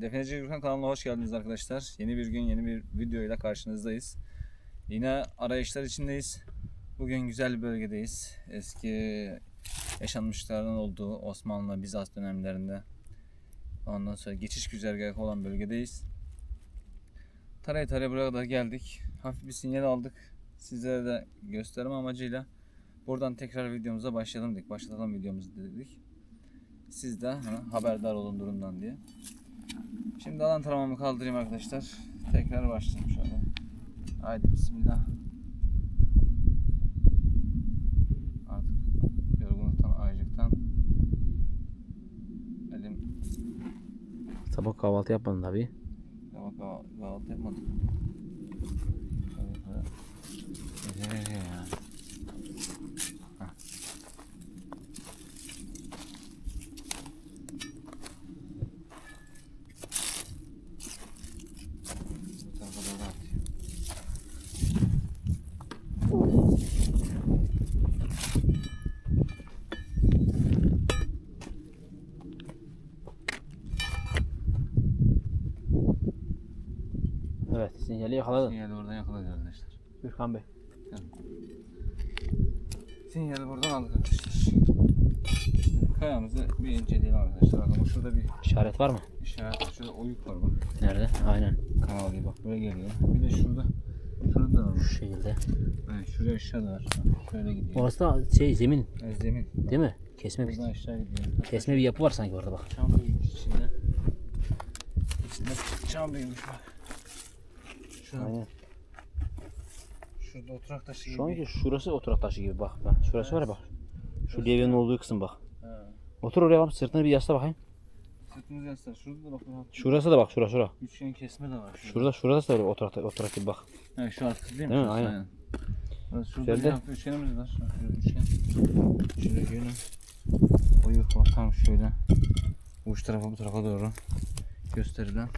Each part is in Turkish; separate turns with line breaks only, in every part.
Defneci Gürkan kanalına hoş geldiniz arkadaşlar. Yeni bir gün yeni bir video ile karşınızdayız. Yine arayışlar içindeyiz. Bugün güzel bir bölgedeyiz. Eski yaşanmışlardan olduğu Osmanlı Bizans dönemlerinde. Ondan sonra geçiş güzergahı olan bölgedeyiz. Taraya taraya buraya kadar geldik. Hafif bir sinyal aldık. Sizlere de gösterme amacıyla buradan tekrar videomuza başlayalım dedik. Başlatalım videomuzu dedik. Siz de ha, haberdar olun durumdan diye. Şimdi alan taramamı kaldırayım arkadaşlar. Tekrar başlayayım şöyle. Haydi bismillah. Artık yorgunluktan, aycıktan elim
Sabah kahvaltı yapmadın tabii.
Ama kah- kahvaltı yapmadık. Şöyle Gece gece ya. Hah. Bu tarafa doğru atıyor.
Evet sinyali yakaladın.
Sinyali oradan yakaladı arkadaşlar.
Gürkan Bey.
Sinyali buradan aldık arkadaşlar. Şimdi kayamızı bir inceleyelim arkadaşlar. Ama şurada bir
İşaret var mı?
işaret, şurada oyuk var bak.
Nerede? Aynen.
Kanal gibi bak böyle geliyor. Bir de şurada, şurada da var.
Şu şekilde.
Evet, şuraya aşağı da var. Şöyle gidiyor.
Orası da şey zemin
Evet, zemin.
değil mi? Kesme bir,
Buradan aşağı gidiyor.
kesme bir yapı var sanki orada bak.
Çam büyümüş içinde. İçinde çam büyümüş bak. Şu,
Aynen.
şurada oturak taşı gibi.
Şu anki şurası oturak taşı gibi bak. bak. Şurası var ya bak. Şu levyenin olduğu kısım bak.
Ha.
Otur oraya bak sırtını bir yasla bakayım.
Sırtımız yaslar. Şurada da bak. rahat.
Şurası da bak şura şura.
Üçgen kesme de var.
Şurada şurası da öyle oturak, oturak gibi bak.
Evet şu artık değil mi?
Değil mi? Aynen.
Şurada
Şöyle.
bir üçgenimiz var. Şurada üçgen. Şurada yönü. Oyuk var tam şöyle. Uç tarafa bu tarafa doğru gösterilen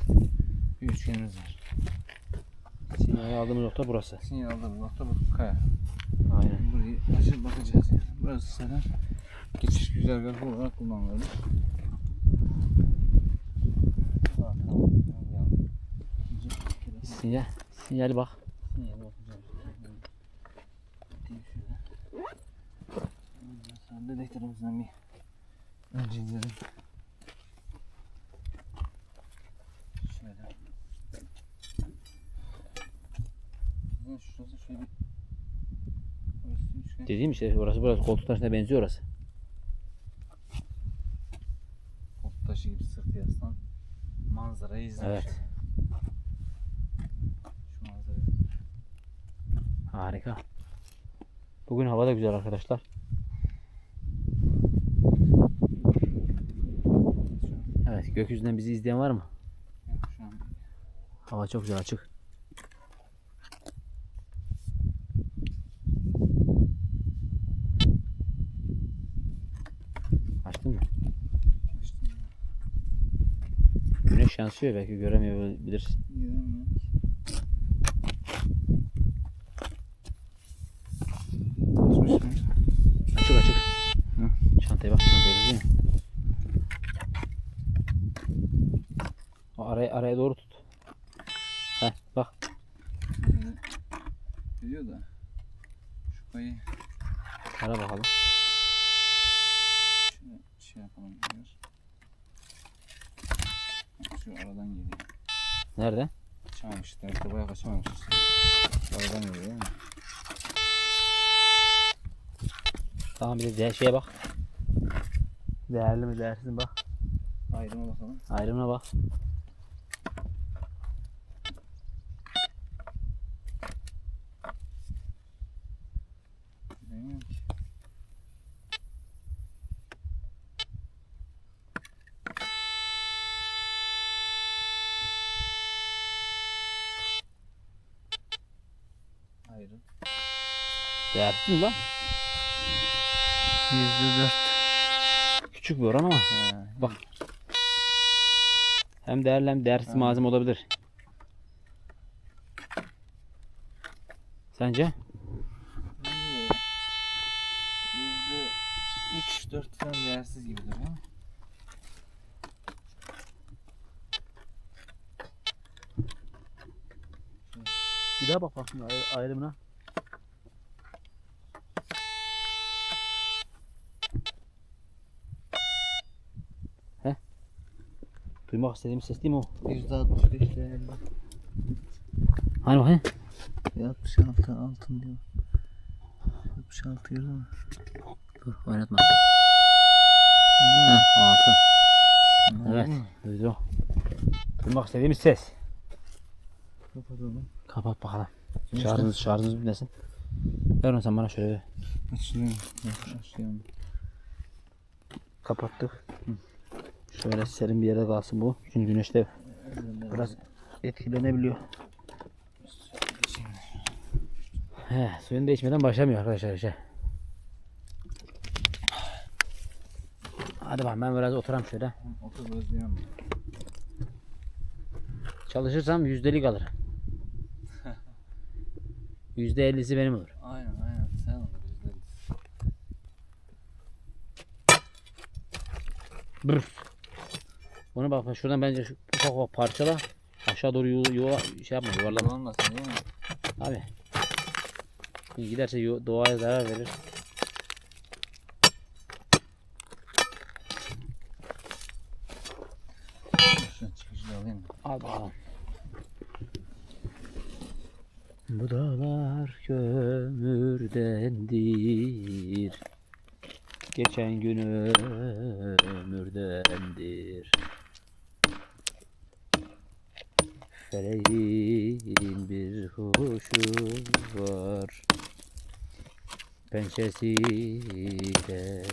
bir üçgenimiz var.
Sinyali aldığımız nokta burası.
Sinyal aldığımız nokta bu kaya.
Aynen.
Burayı açıp bakacağız yani. Burası zaten geçiş güzergahı olarak ya.
Sinyal, sinyali bak.
Sinyale bakacağım. Gideyim şöyle. Dedektörümüzden bir önce gidelim. Şöyle. Lan şurası şöyle bir... Orası üçgen.
Dediğim işte orası burası. Koltuk taşına benziyor orası.
Koltuk taşı gibi sırtı yaslan. Manzarayı izlemiş.
Evet.
Şu manzarayı.
Harika. Bugün hava da güzel arkadaşlar. Evet gökyüzünden bizi izleyen var mı?
yok, şu an
Hava çok güzel açık. Güneş yansıyor belki göremeyebilirsin.
Göremiyorum ki. Açmış mı?
Açık açık.
Hı.
Çantaya bak çantaya görüyor musun? O araya, araya doğru tut. Heh bak.
Şöyle Biliyor da şu payı
Ara bakalım.
şöyle şey yapalım diyor. Şu aradan geliyor.
Nerede?
Kaçamamış. Derste bayağı kaçamamış. Aradan geliyor değil mi?
De- şeye bak. Değerli mi değersiz mi bak.
Ayrıma bakalım.
Ayrımına bak.
Ayrı.
Değersiz mi bak?
Yüzde dört.
Küçük bir oran ama.
He.
Bak. Hem değerli hem değersiz
He.
malzeme olabilir. Sence?
Yüzde üç dört falan değersiz gibi duruyor.
Bir daha bak bakayım ayrımına. Duymak istediğim ses değil mi o?
%65 değerli.
Hani bakayım?
66 altın diyor. 66 euro mu?
Dur oynatma. Heh, altın. Evet. Duydum. Duymak istediğimiz ses.
Kapatalım.
Kapat bakalım. Şarjınız, şarjınız bitmesin. Ver onu sen bana şöyle.
Açıyorum. Açıyorum.
Kapattık. Şöyle serin bir yerde kalsın bu. Çünkü güneşte biraz etkilenebiliyor. He, suyun değişmeden başlamıyor arkadaşlar işe. Hadi bakalım ben biraz oturam şöyle.
Otur.
Çalışırsam yüzdelik alırım. Yüzde ellisi benim olur.
Aynen aynen. Sen onu bizde.
Brr. Bunu bak şuradan bence şu ufak ufak parçala. Aşağı doğru yuva, yuva şey yapma yuvarlama.
Olmasın değil mi?
Abi. Giderse doğaya zarar verir. Al bakalım. Bu dağlar kömürdendir. Geçen gün ömürdendir. Feleğin bir kuşu var. Pençesi demirdir.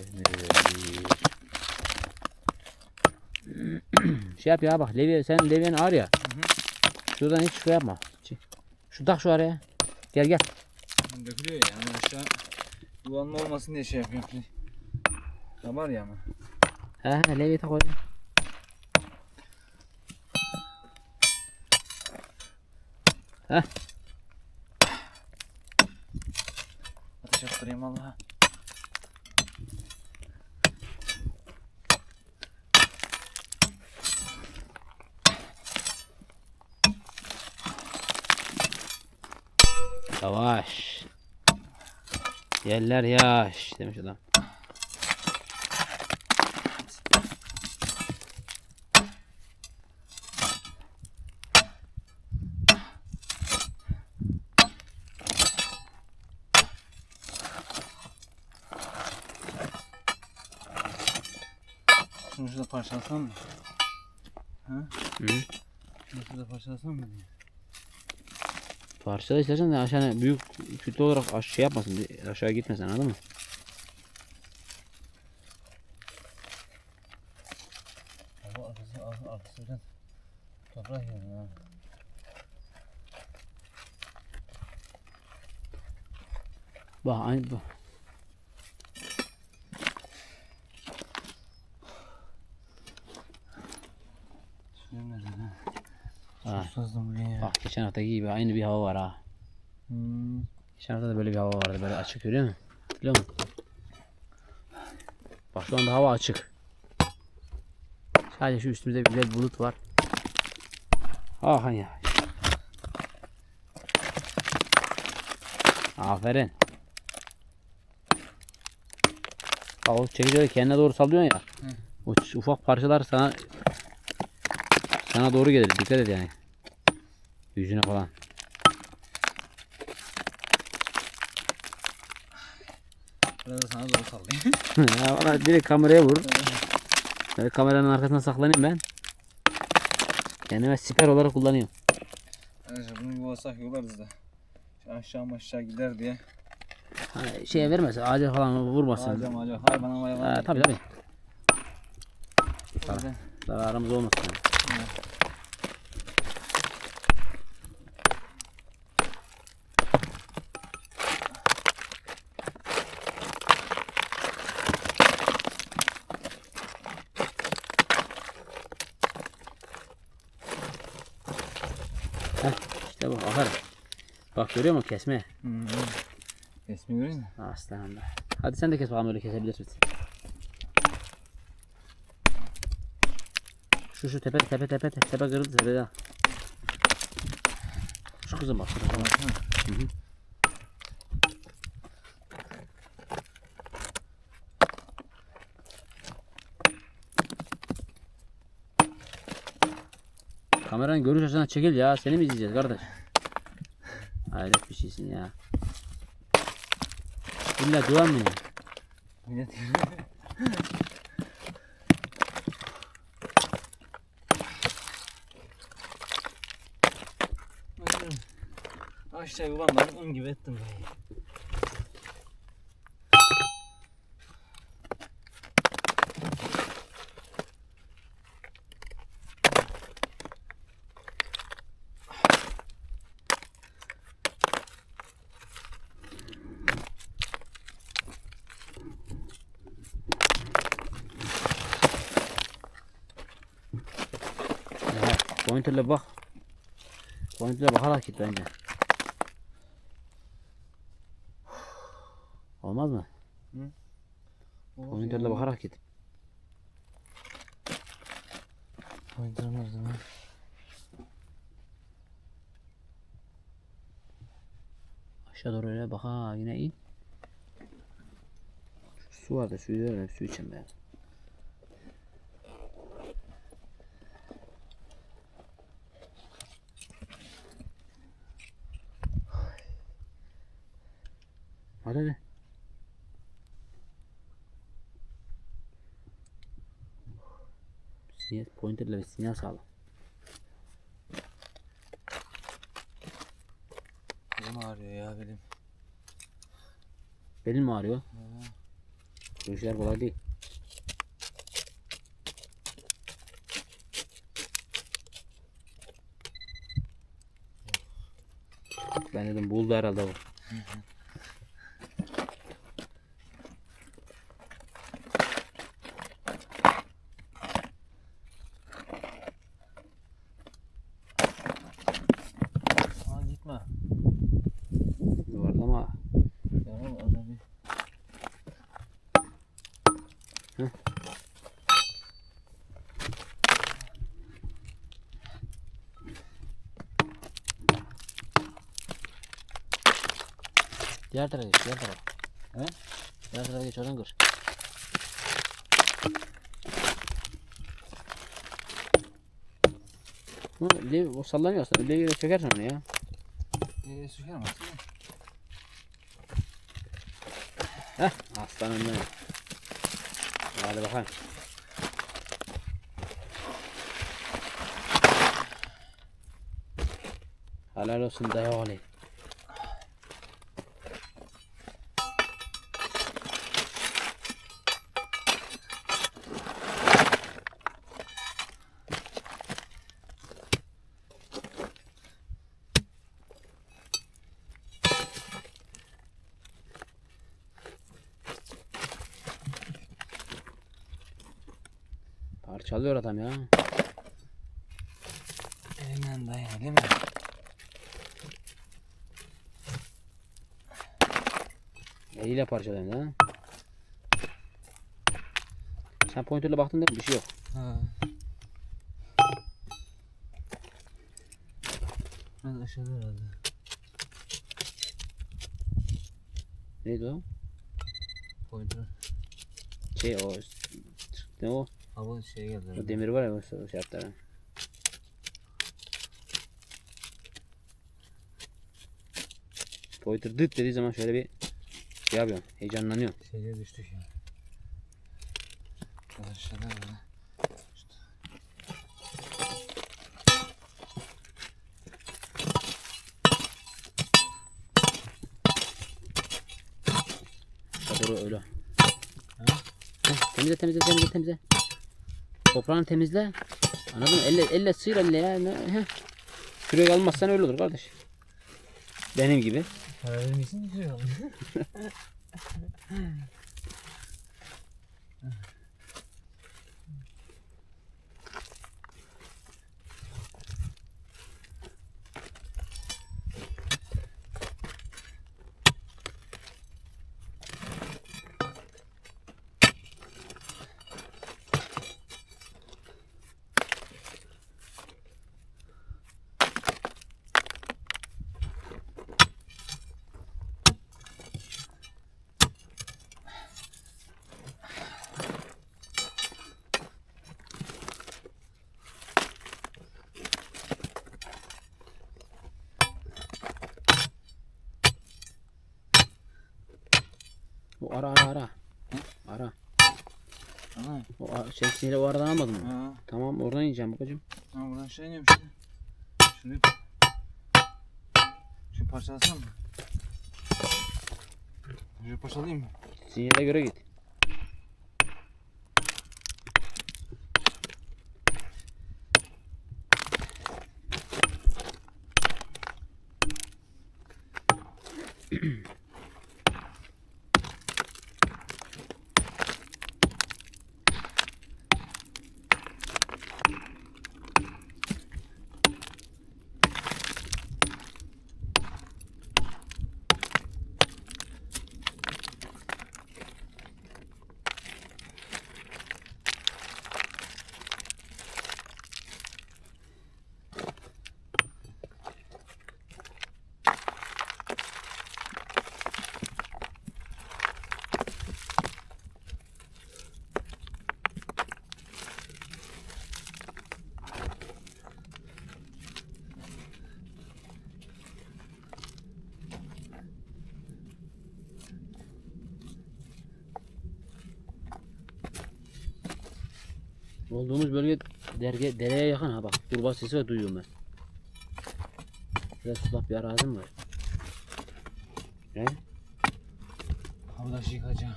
şey yap ya bak Levi sen Levi'nin ağır ya. Şuradan hiç şey yapma. Şu tak şu araya. Gel gel.
Dökülüyor ya. Yani aşağı yuvanma olmasın diye şey yapıyorum. Ya var ya ama.
He he Levi tak oraya. Heh.
Ateş attırayım Allah'a.
Yavaş. Yerler yaş demiş adam.
Şunu şurada parçalasam mı? Ha?
Hı.
Şunu şurada parçalasam mı?
Parçala istersen de aşağı büyük kütle olarak aş şey yapmasın. Aşağı gitmesin anladın mı?
Ama arkası, ar- arkası biraz toprak yani ha.
Bak aynı bu.
Şuraya nerede ha?
Ha.
Susuzluğum bugün ya.
Bak geçen haftaki gibi aynı bir hava var ha.
Hmm.
Geçen hafta da böyle bir hava vardı böyle açık görüyor musun? Biliyor musun? Bak şu anda hava açık. Sadece şu üstümüzde bir güzel bulut var. Ah ya. Aferin. O çekicileri kendine doğru sallıyorsun ya. O ç- ufak parçalar sana sana doğru gelir. Dikkat et yani. Yüzüne falan.
Biraz da sana doğru sallayayım.
ya valla direkt kameraya vur. Böyle kameranın arkasına saklanayım ben. Kendime siper olarak kullanıyorum.
Arkadaşlar bunu yuvasak yolarız da. Şu aşağı aşağı gider diye.
Hani şeye vermez, ağaca falan vurmasın.
Ağaca mağaca hayvana hayvana.
Ha, tabii tabii.
Yüzden
Zararımız olmasın. yani. Heh, işte aferin. Bak görüyor musun kesme?
Hı. Resmi göreyim mi?
Aslanım be. Hadi sen de kes bakalım öyle kesebilirsin. Şu şu tepe tepe tepe tepe, tepe kırıldı tepede. Şu kızım bak. Şu kızım. Hı hı. Kameranın görüş açısından çekil ya. Seni mi izleyeceğiz kardeş? Hayret bir şeysin ya. İlla duvar mı ya?
Millet
Bakın. Aşağı yuvarladım un gibi ettim ben.
Ya, pointerle bak. Pointerle bakarak git bence. Olmaz mı? Pointerle bakarak git.
Pointer nerede lan?
Aşağı doğru öyle bak ha yine in. Şu su vardı suyu ver ben su içeyim ben. Hadi hadi. Sinyal, pointerle bir sinyal sağla.
Benim ağrıyor ya benim.
Belin mi ağrıyor? Bu işler kolay değil. Ben dedim buldu herhalde bu.
Aa gitme.
Yuvarlama.
Tamam adam bir.
Diğer tarafa geç, diğer tarafa.
He?
Diğer tarafa geç, oradan kır. Hı, ileri- o sallanıyor aslında. İleri geri çekersen onu ya.
Ee, sökerim aslında.
Heh, aslanım benim. Hadi bakalım. Helal olsun dayı oğlu. Parçalıyor adam ya.
Elinden dayanıyor değil mi?
Eliyle parçalıyor ha. Sen pointerle baktın değil mi? Bir şey yok.
Ha. Ben aşağıda herhalde.
Neydi o?
Pointer.
Şey o ne o?
Hava şey geldi. Herhalde.
demir var ya o şartlara. Pointer dıt dediği zaman şöyle bir şey yapıyorum. Heyecanlanıyorum.
Şeye ya. Şurada aşağıda böyle.
Doğru öyle. Heh, temizle temizle temizle temizle. Toprağını temizle. Anladın mı? Elle, elle sıyır elle ya. Heh. Kürek almazsan öyle olur kardeş. Benim gibi.
Para vermişsin ki şuraya
ara ara ara. Ara.
Ana.
O siniri o aradan almadın mı?
Ha.
Tamam oradan yiyeceğim babacım.
Ha buradan şey iniyorum işte. Şunu şu parçalasam mı? Şu parçalayayım mı?
Sinyale göre git. Olduğumuz bölge derge, dereye yakın ha bak. Kurbağa sesi var duyuyorum ben. Şurada sulak bir arazim var. Ne?
Havada şey yıkayacağım.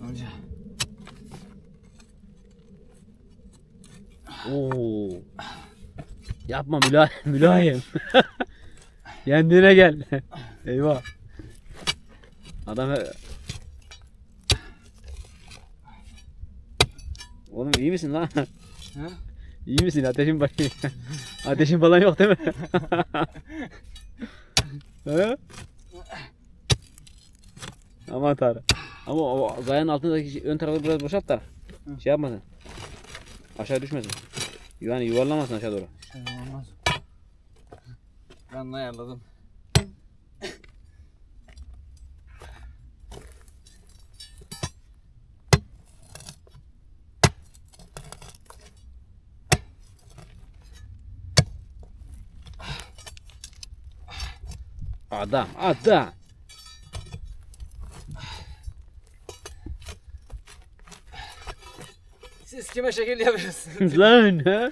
Amca.
Oo. Yapma mülayim. mülayim. Kendine gel. Eyvah. Adam iyi misin lan?
Ha?
İyi misin? Ateşin falan Ateşin falan yok değil mi? He? Aman tanrım. Ama o gayanın altındaki şey- ön tarafı biraz boşalt da şey yapmasın. Aşağı düşmesin. Yani yuvarlamasın aşağı doğru.
Şey olmaz. Ben ayarladım.
Adam, adam.
Siz kime şekil yapıyorsunuz?
Lan ha?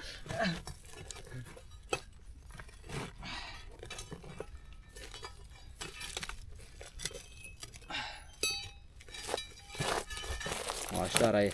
Açtı arayı.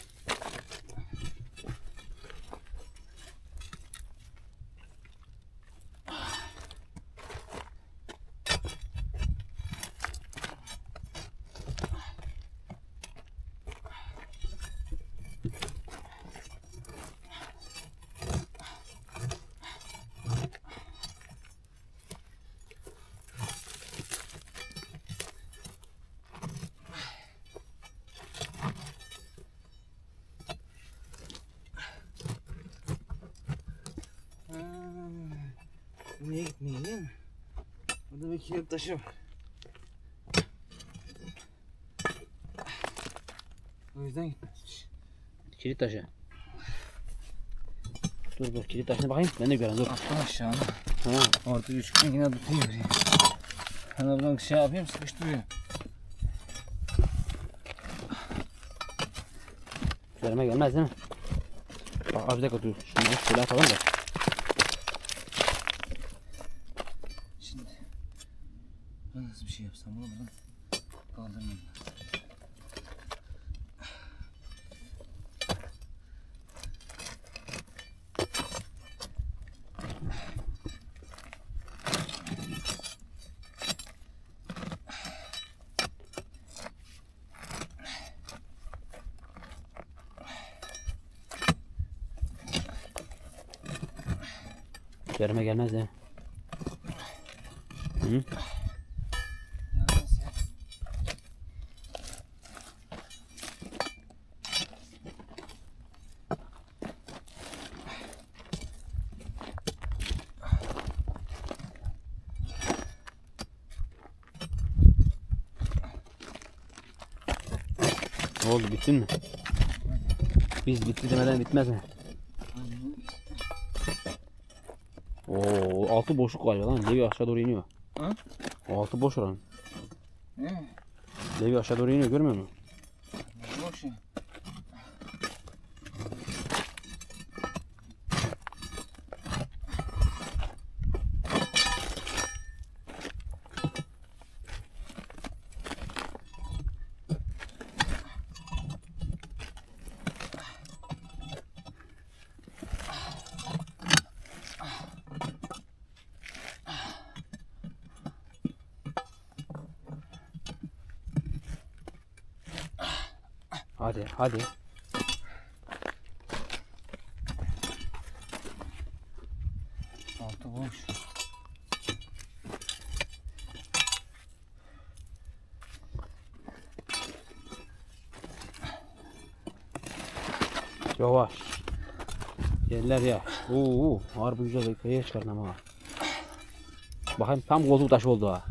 Niye gitmiyor değil mi? Burada bir kilit taşı var. O yüzden gitmezmiş.
Kilit taşı. Dur dur kilit taşına bakayım. Ben de göreyim dur.
Attım aşağıya.
Ha.
Orta üçgen yine tutayım buraya. Ben buradan şey yapayım sıkıştırıyor.
Üzerime gelmez değil mi? Bak az dakika dur. Şunu şöyle atalım da.
Şimdi ben nasıl bir şey yapsam bunu buradan kaldırmam lazım.
Üzerime gelmez değil mi? Hı? Ne oldu bittin mi? Biz bitti demeden bitmez mi? Oo altı boşluk galiba lan. Levi aşağı doğru iniyor.
Hı?
O altı boş oranın.
Ne?
Levi aşağı doğru iniyor görmüyor musun?
Boş ya.
Hadi hadi.
Altı boş.
Yavaş. Yerler ya. Oo, harbi güzel yukarıya çıkardın ama. Bakayım tam koltuk taşı oldu ha.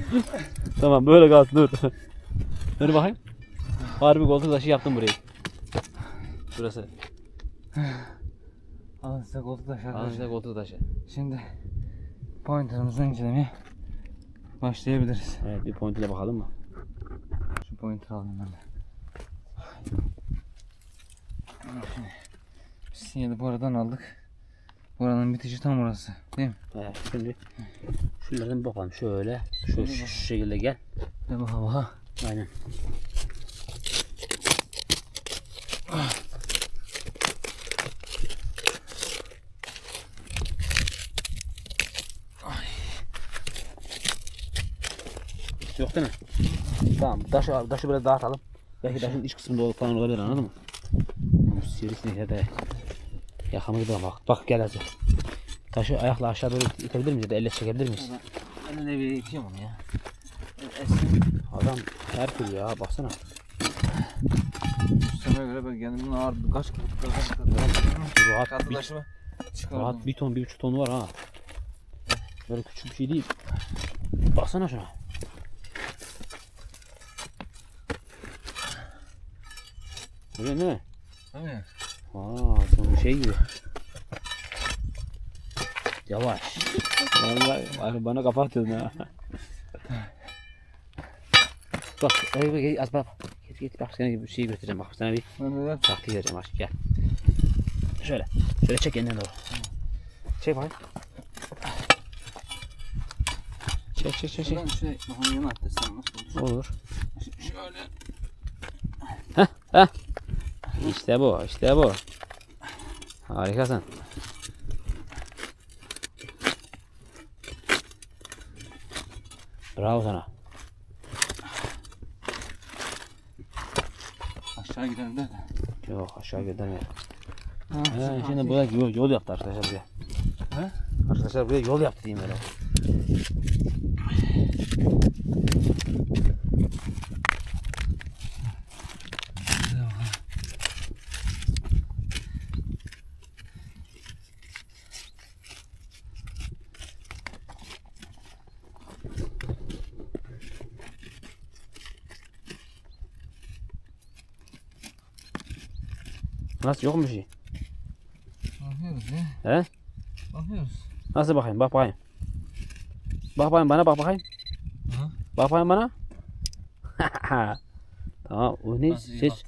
tamam böyle kalsın dur. Dur bakayım. Harbi koltuk taşı yaptım burayı. Burası.
Alın size koltuk taşı
Al
arkadaşlar.
işte koltuk taşı.
Şimdi pointerımızı incelemeye başlayabiliriz.
Evet bir point ile bakalım mı?
Şu pointer alayım ben de. Şimdi sinyali bu aradan aldık. Buranın bitişi tam orası. Değil mi?
Evet şimdi şunlardan bir bakalım şöyle. Şu, şu, şu şekilde gel.
Ve bu hava.
Aynen. Yok değil mi? Tamam. Taşı, taşı böyle dağıtalım. Belki taşın iç kısmında falan olabilir anladın mı? Sivrisinek de yakamızda bak. Bak gel hadi. Taşı ayakla aşağı doğru itebilir miyiz ya da elle çekebilir miyiz?
Ben de bir itiyorum onu ya.
Adam her türlü ya baksana.
Üstüme göre ben kendimden ağır kaç kilo kaç
Rahat
katı
bir,
çıkardım.
rahat bir ton bir buçuk ton var ha. Böyle küçük bir şey değil. Baksana şuna. Öyle değil mi?
Mi?
Aa, son şey gibi. Yavaş. Vallahi bana kafa atıyordun ha. Bak, ey, ey, az bak. Git bak sana bir şey göstereceğim bak sana bir
Ben de
taktiği vereceğim bak gel. Şöyle, şöyle çek elinden doğru. Çek bakayım. Çek çek çek çek.
Şuradan şey bakalım yana attırsam nasıl olur?
Olur.
Şöyle.
İşte bu, işte bu. Harikasın. Bravo sana.
Aşağı gidelim de.
Yok aşağı göndermeyelim.
Ha,
He, şimdi buraya yol, yol yaptı arkadaşlar buraya.
He?
Arkadaşlar buraya yol yaptı diyeyim öyle. Nasıl yok mu bir şey?
Bakıyoruz ya.
He?
Bakıyoruz.
Nasıl bakayım? Bak bakayım. Bak bakayım bana bak bakayım.
Hı.
Bak bakayım bana. tamam o ne
Nasıl
ses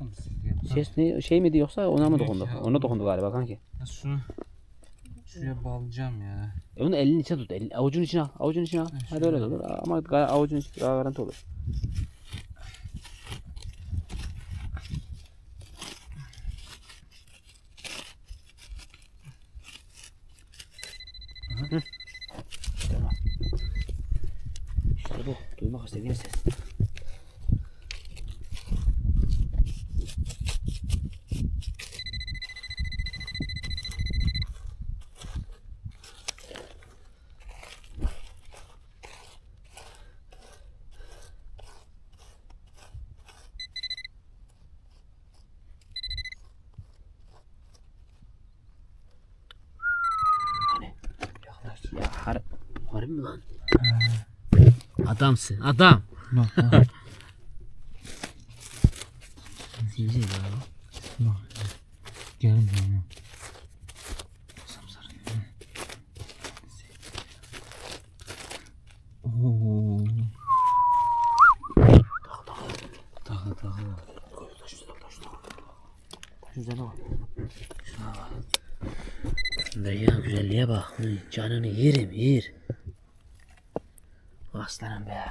ses ne şey miydi yoksa ona mı dokundu?
ya.
Ona dokundu galiba kanki.
Ya şunu şuraya bağlayacağım ya.
E onu elin içine tut. Elin, avucun içine al. Avucun içine al.
Ha,
Hadi öyle olur. Ama avucun içine daha garanti olur. Hı. Tamam. İşte bu. Duymak istediğim Adamsın adam.
Bak bak.
Zincir ya.
Bak. Gelin bana. Oo. Takla takla.
Güzel bak. Şuna bak. Derya güzelliğe bak. Canını yerim yer. Aslanım be.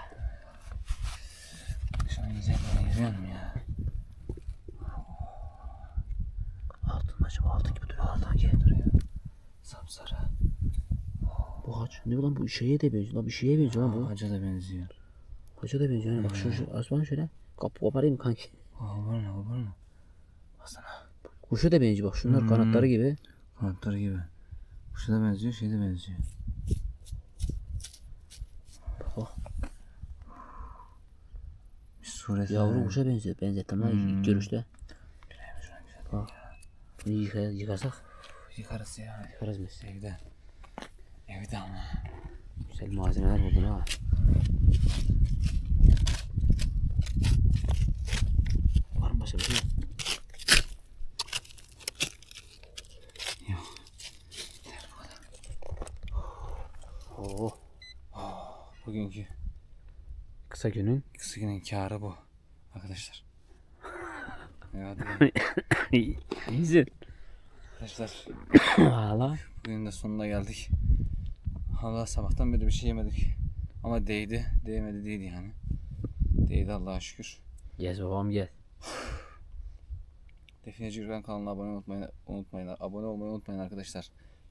Şunun güzelliğini görüyor musun ya?
Altın acaba altın gibi duruyor. Altın gibi duruyor.
Sapsarı.
Bu haç. Ne lan bu şeye de benziyor. Lan bir şeye benziyor lan bu.
Ağaca da benziyor.
Haça da benziyor. Yani bak şu, şu aslan şöyle. Kapı koparayım kanki.
Var mı? Baksana.
Kuşa da benziyor bak. Şunlar
Hmm.
kanatları gibi.
Kanatları gibi. Kuşa da benziyor, şey de benziyor. Bir sureti.
Yavru kuşa benziyor. Benzettim lan ilk görüşte. Bak. Bunu yıka, yıkasak
Yıkarız ya.
yıkarız biz.
Evde. Evde ama.
Güzel malzemeler buldun ha. Var mı başka bir şey?
Yok.
Oo.
Bugünkü
Kısa günün.
kısa günün kârı bu. Arkadaşlar. Be.
İyisin.
arkadaşlar.
Valla.
Bugün de sonuna geldik. Allah sabahtan beri bir şey yemedik. Ama değdi. Değmedi değil yani. Değdi Allah'a şükür.
Gez babam gel.
Defineci Gürkan kanalına abone unutmayın, unutmayın. Abone olmayı unutmayın arkadaşlar.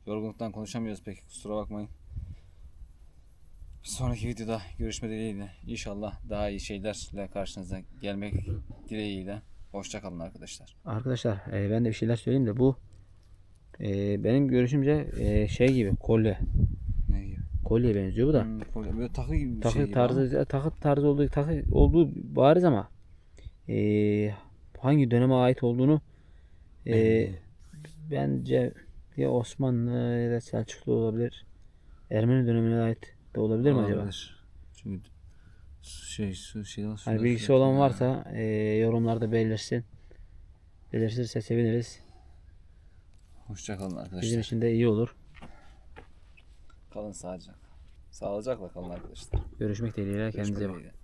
Yorgunluktan konuşamıyoruz pek. Kusura bakmayın. Bir sonraki videoda görüşme dileğiyle inşallah daha iyi şeylerle karşınıza gelmek dileğiyle. Hoşça kalın arkadaşlar.
Arkadaşlar e, ben de bir şeyler söyleyeyim de bu e, benim görüşümce e, şey gibi kolye.
Ne gibi?
Kolye benziyor bu da.
Hmm, böyle- böyle takı gibi bir
takı
şey gibi
tarzı takı tarzı olduğu takı olduğu bariz ama e, hangi döneme ait olduğunu e,
Belli.
bence ya Osmanlı ya da Selçuklu olabilir. Ermeni dönemine ait de olabilir mi
ama
acaba?
olabilir. Çünkü şey su şey
Hani bilgisi olan varsa e, yorumlarda belirsin. Belirtirse seviniriz.
Hoşça kalın arkadaşlar.
Bizim için de iyi olur.
Kalın sağlıcakla. Sağlıcakla kalın arkadaşlar.
Görüşmek dileğiyle kendinize bakın.